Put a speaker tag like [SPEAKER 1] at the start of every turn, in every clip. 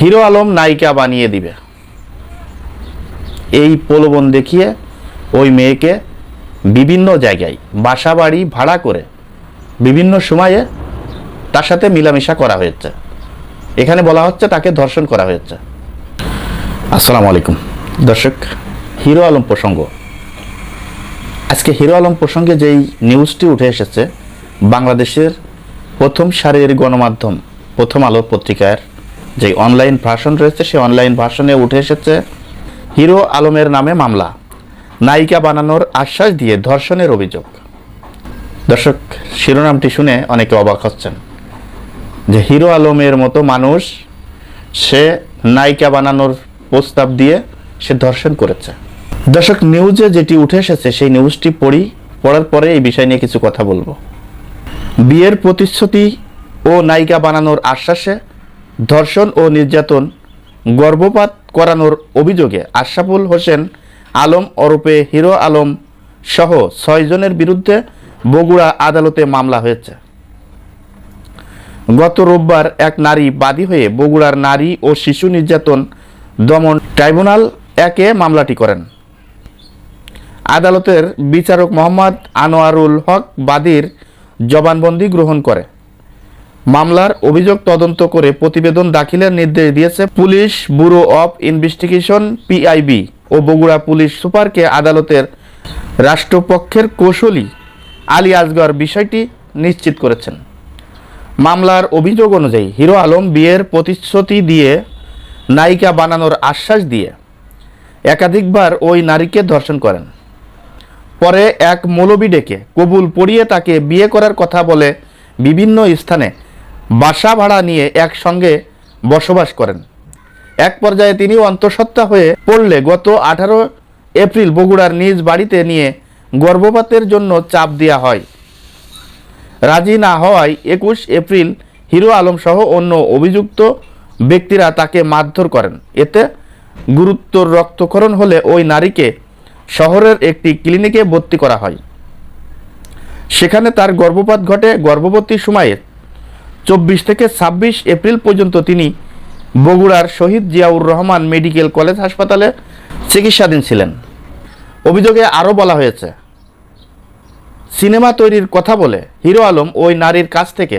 [SPEAKER 1] Hero Alam নায়িকা বানিয়ে দিবে। এই প্রলোভন দেখিয়ে ওই মেয়েকে বিভিন্ন জায়গায় বাসা বাড়ি ভাড়া করে বিভিন্ন সময়ে তার সাথে মিলামেশা করা হয়েছে। এখানে বলা হচ্ছে তাকে ধর্ষণ করা হয়েছে। আসসালামু আলাইকুম। দর্শক, হিরো আলম প্রসঙ্গ। আজকে হিরো আলম প্রসঙ্গে যেই নিউজটি উঠে এসেছে, বাংলাদেশের প্রথম সারির গণমাধ্যম, প্রথম আলো পত্রিকার যে অনলাইন ভার্সন রয়েছে, সেই অনলাইন ভার্সনে উঠে এসেছে হিরো আলমের নামে মামলা। নায়িকা বানানোর আশ্বাস দিয়ে ধর্ষণের অভিযোগ। দর্শক, শিরোনামটি শুনে অনেকে অবাক হচ্ছেন। যে হিরো আলমের মতো মানুষ, সে নায়িকা বানানোর প্রস্তাব দিয়ে সে ধর্ষণ করেছে। দর্শক, নিউজে যেটি উঠে এসেছে, সেই নিউজটি পড়ি, পড়ার পরে এই বিষয় নিয়ে কিছু কথা বলব। বিয়ের প্রতিশ্রুতি ও নায়িকা বানানোর আশ্বাসে ধর্ষণ ও নির্যাতন গর্ভপাত করানোর অভিযোগে আশরাফুল হোসেন আলম ওরফে হিরো আলম সহ ছয়জনের বিরুদ্ধে বগুড়া আদালতে মামলা হয়েছে। গত রোববার এক নারী বাদী হয়ে বগুড়ার নারী ও শিশু নির্যাতন দমন ট্রাইব্যুনাল একে মামলাটি করেন। আদালতের বিচারক মোহাম্মদ আনোয়ারুল হক বাদীর জবানবন্দি গ্রহণ করে। মামলার অভিযোগ তদন্ত করে প্রতিবেদন দাখিলের নির্দেশ দিয়েছে police bureau of investigation, PIB, O Bogura police সুপারকে আদালতের রাষ্ট্রপক্ষের কৌশলী আলী আসগর বিষয়টি নিশ্চিত করেছেন। মামলার অভিযোগ অনুযায়ী হিরো আলম বিয়ের প্রতিশ্রুতি দিয়ে নায়িকা বানানোর আশ্বাস দিয়ে একাধিকবার ওই নারীকে ধর্ষণ করেন। পরে এক মৌলবি ডেকে কবুল পড়িয়ে তাকে বিয়ে করার কথা বলে বিভিন্ন স্থানে বাসা ভাড়া নিয়ে একসঙ্গে বসবাস করেন। এক পর্যায়ে তিনি অন্তঃসত্ত্বা হয়ে পড়লে গত আঠারো এপ্রিল বগুড়ার নিজ বাড়িতে নিয়ে গর্ভপাতের জন্য চাপ দেওয়া হয়। রাজি না হওয়ায় একুশ এপ্রিল হিরো আলম সহ অন্য অভিযুক্ত ব্যক্তিরা তাকে মারধর করেন। এতে গুরুতর রক্তক্ষরণ হলে ওই নারীকে শহরের একটি ক্লিনিকে ভর্তি করা হয়। সেখানে তার গর্ভপাত ঘটে গর্ভবতী সময়ে চব্বিশ থেকে ছাব্বিশ এপ্রিল পর্যন্ত তিনি বগুড়ার শহীদ জিয়াউর রহমান মেডিকেল কলেজ হাসপাতালে চিকিৎসাধীন ছিলেন। অভিযোগে আরও বলা হয়েছে, সিনেমা তৈরির কথা বলে হিরো আলম ওই নারীর কাছ থেকে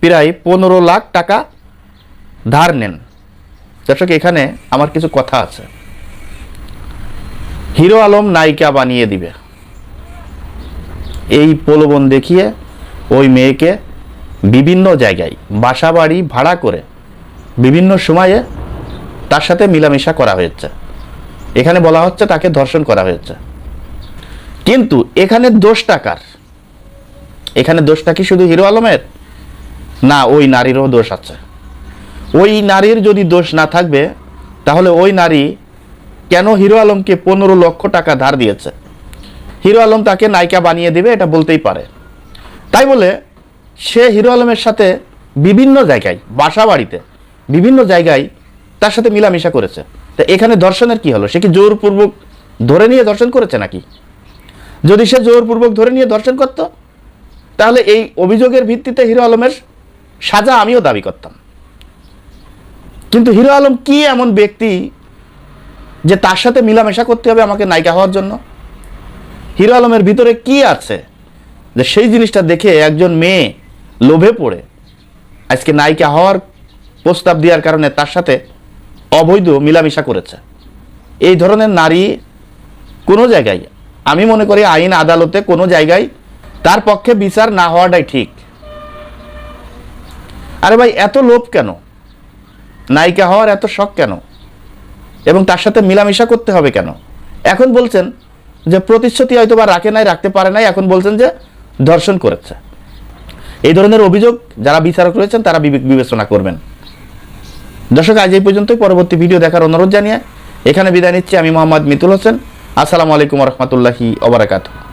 [SPEAKER 1] প্রায় পনেরো লাখ টাকা ধার নেন। দর্শক, এখানে আমার কিছু কথা আছে। হিরো আলম নায়িকা বানিয়ে দিবে। এই প্রলোভন দেখিয়ে ওই মেয়েকে বিভিন্ন জায়গায় বাসা বাড়ি ভাড়া করে বিভিন্ন সময়ে তার সাথে মিলামেশা করা হয়েছে। এখানে বলা হচ্ছে তাকে ধর্ষণ করা হয়েছে। কিন্তু এখানে দোষ টাকার এখানে দোষটা কি শুধু হিরো আলমের? না, ওই নারীরও দোষ আছে। ওই নারীর যদি দোষ না থাকবে, তাহলে ওই নারী কেন হিরো আলমকে পনেরো লক্ষ টাকা ধার দিয়েছে? হিরো আলম তাকে নায়িকা বানিয়ে দেবে, এটা বলতেই পারে। তাই বলে সে হিরো আলমের সাথে বিভিন্ন জায়গায় বাসা বাড়িতে বিভিন্ন জায়গায় তার সাথে মিলামিশা করেছে। তা এখানে দর্শনের কি হলো? সে কি জোরপূর্বক ধরে নিয়ে দর্শন করেছে নাকি? যদি সে জোরপূর্বক ধরে নিয়ে দর্শন করত, তাহলে এই অভিযোগের ভিত্তিতে হিরো আলমের সাজা আমিও দাবি করতাম। কিন্তু হিরো আলম কি এমন ব্যক্তি যে তার সাথে মিলামেশা করতে হবে আমাকে নায়িকা হওয়ার জন্য? হিরো আলমের ভিতরে কি আছে যে সেই জিনিসটা দেখে একজন মেয়ে লোভে পড়ে। আজকে নায়িকা হওয়ার প্রস্তাব দেওয়ার কারণে তার সাথে অবৈধ মিলামেশা করেছে। এই ধরনের নারী কোনো জায়গায়, আমি মনে করি আইন আদালতে কোনো জায়গায় তার পক্ষে বিচার না হওয়াটাই ঠিক। আরে ভাই, এত লোভ কেন? নায়িকা হওয়ার এত শখ কেন? এবং তার সাথে মিলামিশা করতে হবে কেন? এখন বলছেন যে প্রতিশ্রুতি হয়তো বা রাখে নাই, রাখতে পারে নাই, এখন বলছেন যে ধর্ষণ করেছে। এই ধরনের অভিযোগ যারা বিচারক রয়েছেন, তারা বিবেচনা করবেন। দর্শক, আজ এই পর্যন্তই। পরবর্তী ভিডিও দেখার অনুরোধ জানিয়ে এখানে বিদায় নিচ্ছি। আমি মোহাম্মদ মিতুল হোসেন। আসসালামু আলাইকুম রহমতুল্লাহি ওবরাকাতুহ